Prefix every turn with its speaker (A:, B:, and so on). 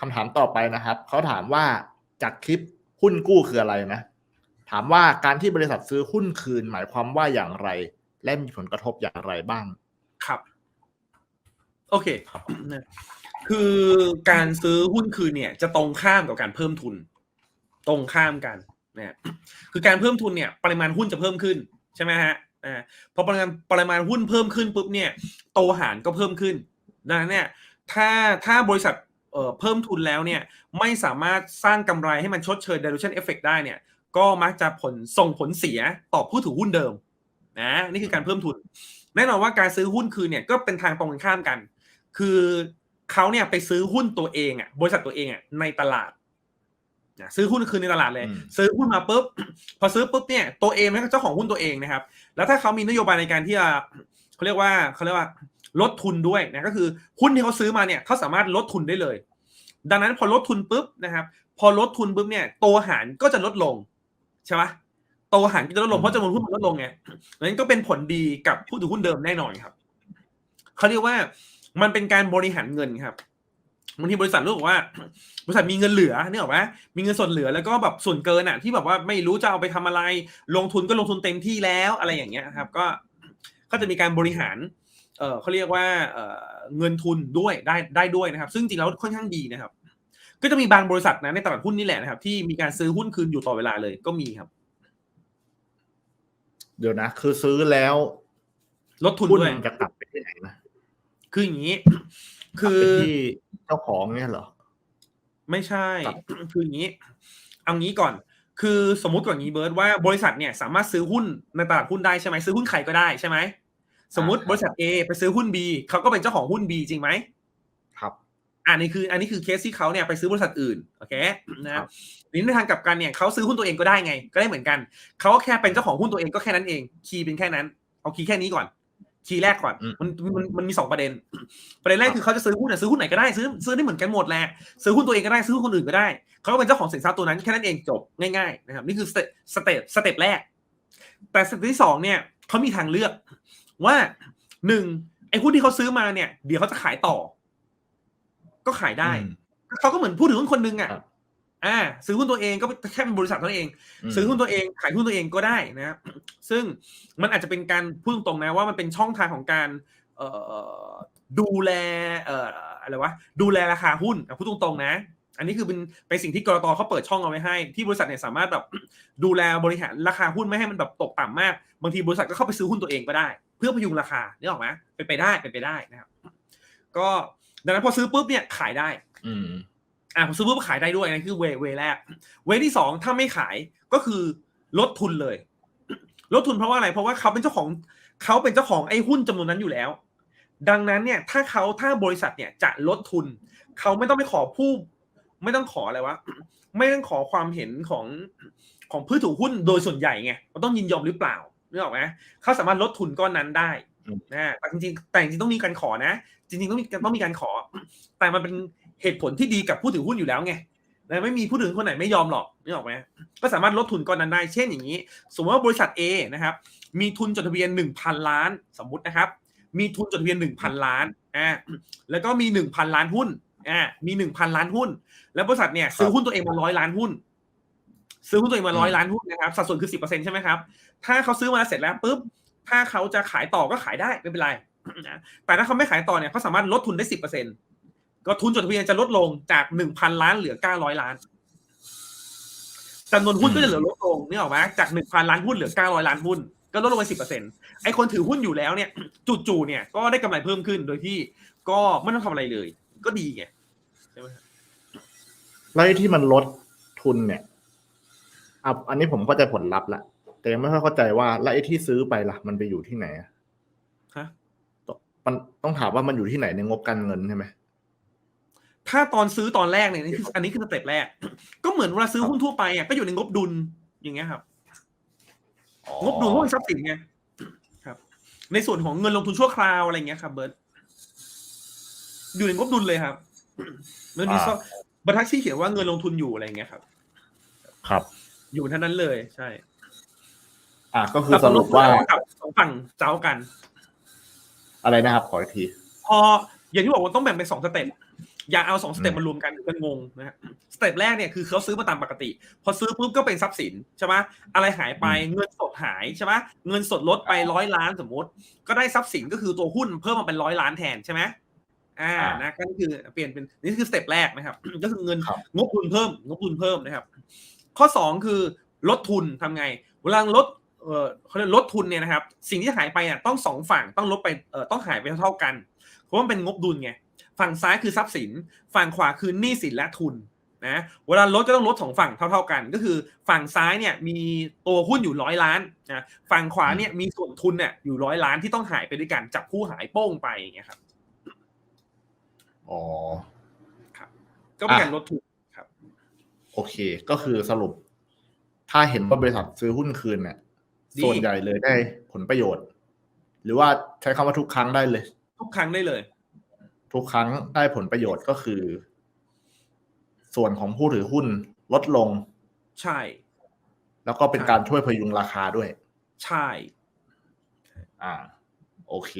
A: คำถามต่อไปนะครับ เขาถามว่าจากคลิปหุ้นกู้คืออะไรนะ ถามว่าการที่บริษัทซื้อหุ้นคืนหมายความว่าอย่างไร และมีผลกระทบอย่างไรบ้าง
B: ครับ โอเคคือการซื้อหุ้นคืนเนี่ย จะตรงข้ามกับการเพิ่มทุน ตรงข้ามกันเนะคือการเพิ่มทุนเนี่ย ปริมาณหุ้นจะเพิ่มขึ้นใช่ไหมฮะอ่าพอปริมาณปริมาณหุ้นเพิ่มขึ้นปุ๊บเนี่ย โตหารก็เพิ่มขึ้นดังนั้นเนี่ย ถ้าถ้าบริษัท เอ่อเพิ่มทุนแล้วเนี่ยไม่สามารถสร้างกำไรให้มันชดเชย dilution effect ได้เนี่ยก็มักจะผลส่งผลเสียต่อผู้ถือหุ้นเดิมนะนี่คือการเพิ่มทุน แน่นอนว่าการซื้อหุ้นคืนเนี่ยก็เป็นทางตรงกันข้ามกัน คือเขาเนี่ยไปซื้อหุ้นตัวเองอะบริษัทตัวเองอะในตลาดนะซื้อหุ้นคืนในตลาดเลย
A: อืม
B: ซื้อหุ้นมาปุ๊บพอซื้อปุ๊บเนี่ยตัวเองนะเจ้าของหุ้นตัวเองนะครับ แล้วถ้าเขามีนโยบายในการที่จะเขาเรียกว่าเขาเรียกว่าลดทุนด้วยนะก็คือหุ้นที่เขาซื้อมาเนี่ยเขาสามารถลดทุนได้เลย ดังนั้นพอลดทุนปุ๊บนะครับ พอลดทุนปุ๊บเนี่ยตัวหารก็จะลดลงใช่ปะตัวหารก็จะลดลงเพราะจำนวนหุ้นมันลดลงไงดังนั้นก็เป็นผลดีกับผู้ถือหุ้นเดิมแน่นอนครับเขาเรียกว่ามันเป็นการบริหารเงินครับบางทีบริษัทรู้สึกว่า บริษัทมีเงินเหลือเนี่ยหรอกไหมมีเงินส่วนเหลือแล้วก็แบบส่วนเกินอะที่แบบว่าไม่รู้จะเอาไปทำอะไร ลงทุนก็ลงทุนเต็มที่แล้วอะไรอย่างเงี้ยครับ ก็ก็จะมีการบริหาร เออเขาเรียกว่าเออเงินทุนด้วยได้ได้ด้วยนะครับ ซึ่งจริงแล้วค่อนข้างดีนะครับ ก็จะมีบางบริษัทนะในตลาดหุ้นนี่แหละนะครับ ที่มีการซื้อหุ้นคืนอยู่ต่อเวลาเลยก็มีครับ
A: เดี๋ยวนะ คือซื้อแล้ว
B: ลดทุน
A: หุ้น
B: ด้วย
A: มันจะกลับไปที่ไหนนะ
B: คืออย่างนี้
A: กลับ
B: คือ
A: ไปที่เจ้าของเนี่ยเหรอ
B: ไม่ใช่
A: ครับ
B: คืออย่างนี้ เอางี้ก่อน คือสมมุติก่อนนี้เบิร์ตว่าบริษัทเนี่ยสามารถซื้อหุ้นในตลาดหุ้นได้ใช่ไหมซื้อหุ้นใครก็ได้ใช่ไหมสมมติบริษัท A ไปซื้อหุ้น B เขาก็เป็นเจ้าของหุ้น B จริงไหม
A: ครับ
B: อันนี้คืออันนี้คือเคสที่เขาเนี่ยไปซื้อบริษัทอื่นโอเคนะครับนี่ในทางกลับกันเนี่ยเขาซื้อหุ้นตัวเองก็ได้ไง ก็ได้เหมือนกันเขาก็แค่เป็นเจ้าของหุ้นตัวเองก็แค่นั้นเอง คีย์เป็นแค่นั้นเอาคีย์แค่นี้ก่อน คีย์แรกก่อน
A: อืม
B: มันมันมันมีสองประเด็น ประเด็นแรกคือเขาจะซื้อหุ้นเนี่ยซื้อหุ้นไหนก็ได้ซื้อซื้อได้เหมือนกันหมดแหละซื้อหุ้นตัวเองก็ได้ซื้อหุ้นคนอื่นก็ได้เขาก็เป็นเจ้าของสินทรัพย์ตัวนั้นแค่นั้นเองจบง่ายๆนะครับนี่คือสเตปสเต็ปสเต็ปแรก แต่สเต็ปที่สองเนี่ยเขามีทางเลือกว่าหนึ่งไอ้หุ้นที่เขาซื้อมาเนี่ยเดี๋ยวเขาจะขายต่อ ก็ขายได้
A: อืม
B: เขาก็เหมือนผู้ถือหุ้นคนหนึงอะ
A: ครับ
B: อ่าซื้อหุ้นตัวเองก็แค่เป็นบริษัทเท่านั้นเอง
A: ม
B: ซื้อหุ้นตัวเองขายหุ้นตัวเองก็ได้นะครับซึ่งมันอาจจะเป็นการพูดตรงๆนะว่ามันเป็นช่องทางของการเอ่อดูแลเอ่ออะไรวะดูแลราคาหุ้นอะพูดตรงๆนะ อันนี้คือเป็นเป็นสิ่งที่กรตเขาเปิดช่องเอาไว้ให้ ที่บริษัทเนี่ยสามารถแบบดูแลบริหารราคาหุ้นไม่ให้มันแบบตกต่ำมาก บางทีบริษัทก็เข้าไปซื้อหุ้นตัวเองก็ได้ เพื่อพยุงราคานี่ออกไหมเป็นไปได้เป็นไปได้นะครับ ก็ ดังนั้นพอซื้อปุ๊บเนี่ยขายได้
A: อืม
B: อะผมซื้อปุ๊บขายได้ด้วยนั่นคือเวเวแรก เวที่สองถ้าไม่ขายก็คือลดทุนเลย ลดทุนเพราะว่าอะไร เพราะว่าเขาเป็นเจ้าของเขาเป็นเจ้าของไอ้หุ้นจำนวนนั้นอยู่แล้ว ดังนั้นเนี่ย ถ้าเขาถ้าบริษัทเนี่ยจะลดทุน เขาไม่ต้องไปขอผู้ ไม่ต้องขออะไรวะไม่ต้องขอความเห็นของของผู้ถือหุ้นโดยส่วนใหญ่ไงมันต้องยินยอมหรือเปล่านึกออกไหมเขาสามารถลดทุนก้อนนั้นได้
A: อืม
B: นะแต่จริงๆแต่จริงๆต้องมีการขอนะ จริงๆต้องมีต้องมีการขอ แต่มันเป็นเหตุผลที่ดีกับผู้ถือหุ้นอยู่แล้วไงแต่ไม่มีผู้ถือหุ้นคนไหนไม่ยอมหรอกนึกออกไหมก็สามารถลดทุนก้อนนั้นได้ เช่นอย่างนี้ สมมติว่าบริษัท A นะครับ มีทุนจดทะเบียนหนึ่งพันล้านสมมุตินะครับ มีทุนจดทะเบียนหนึ่งพันล้านอ่าแล้วก็มีหนึ่งพันล้านหุ้นอ่ามีหนึ่งพันล้านหุ้น แล้วบริษัทเนี่ยซื้อหุ้นตัวเองมาร้อยล้านหุ้นซื้อหุ้นตัวเองมาร้อยล้านหุ้นนะครับสัดส่วนคือสิบเปอร์เซ็นใช่ไหมครับ ถ้าเขาซื้อมาเสร็จแล้วปุ๊บ ถ้าเขาจะขายต่อก็ขายได้ไม่เป็นไรนะแต่ถ้าเขาไม่ขายต่อเนี่ยเขาสามารถลดทุนได้สิบเปอร์เซ็นก็ทุนจดทะเบียนจะลดลงจากหนึ่งพันล้านเหลือเก้าร้อยล้านจำนวนหุ้นก็จะเหลือลดลงนี่ออกไหมจากหนึ่งพันล้านหุ้นเหลือเก้าร้อยล้านหุ้นก็ลดลงไปสิบเปอร์เซ็นไอคนถือหุ้นอยู่แล้วเนี่ยจู่ๆเนี่ยก็ได้กำไรเพิ่มขึ้นโดยที่ก็ไม่ต้องทำอะไรเลย ก็ดีไงใช่ไหมครับ
A: แล้วที่มันลดทุนเนี่ยอะอันนี้ผมเข้าใจผลลัพธ์ละ แต่ยังไม่ค่อยเข้าใจว่าแล้วไอ้ที่ซื้อไปล่ะ มันไปอยู่ที่ไหนอะ
B: ฮะ
A: มันต้องถามว่ามันอยู่ที่ไหนในงบการเงินใช่ไหม
B: ถ้าตอนซื้อตอนแรกเนี่ยนี่คืออันนี้คือสเต็ปแรก ก็เหมือนเวลาซื้อหุ้นทั่วไปอะก็อยู่ในงบดุลอย่างเงี้ยครับ งบดุลพวกทรัพย์สินไงครับ ในส่วนของเงินลงทุนชั่วคราวอะไรเงี้ยครับเบิร์ตอยู่ในงบดุลเลยครับมันมีซอกบรรทัดที่เขียนว่าเงินลงทุนอยู่อะไรเงี้ยครับ
A: ครับ
B: อยู่เท่านั้นเลย ใช่
A: อะก็คือสรุปว่า
B: กับสองฝั่งเจ้ากัน
A: อะไรนะครับ ขออีกที
B: พออย่างที่บอกว่าต้องแบ่งเป็นสองสเต็ปอย่าเอาสองสเต็ป
A: อืม
B: มารวมกันเดี๋ยวจะงงนะฮะสเต็ปแรกเนี่ยคือเขาซื้อมาตามปกติ พอซื้อปุ๊บก็เป็นทรัพย์สินใช่ไหมอะไรหายไปเงินสดหายใช่ไหมเงินสดลดไปร้อยล้านสมมติ ก็ได้ทรัพย์สินก็คือตัวหุ้นเพิ่มมาเป็นร้อยล้านแทนใช่ไหมอ่า
A: อ่า
B: นะก็คือเปลี่ยนเป็นนี่คือสเต็ปแรกนะครับ ก็คือเงิน
A: ครับ
B: งบทุนเพิ่มงบทุนเพิ่มนะครับ ข้อสองคือลดทุนทำไงเวลาลด เออเขาเรียกลดทุนเนี่ยนะครับ สิ่งที่หายไปอะต้องสองฝั่งต้องลดไปเออต้องหายไปเท่าๆกัน เพราะว่ามันเป็นงบดุลไงฝั่งซ้ายคือทรัพย์สิน ฝั่งขวาคือหนี้สินและทุนนะเวลาลดก็ต้องลดสองฝั่งเท่า ๆกัน ก็คือฝั่งซ้ายเนี่ยมีตัวหุ้นอยู่ร้อยล้านนะฝั่งขวาเนี่ยมีส่วนทุนเนี่ยอยู่ร้อยล้านที่ต้องหายไปด้วยกันจับคู่หายโป้งไปอย่างเงี้ยครับ
A: อ๋อ
B: ก็เป็น
A: อะ
B: การลดทุนครับ
A: โอเค ก็คือสรุป ถ้าเห็นว่าบริษัทซื้อหุ้นคืนเนี่ย
B: ดี
A: ส่วนใหญ่เลยได้ผลประโยชน์ หรือว่าใช้คำว่าทุกครั้งได้เลย
B: ทุกครั้งได้เลย
A: ทุกครั้งได้ผลประโยชน์ก็คือ ส่วนของผู้ถือหุ้นลดลง
B: ใช่
A: แล้วก็เป็น
B: ใช่
A: การช่วยพยุงราคาด้วย
B: ใช่
A: อ่า โอเค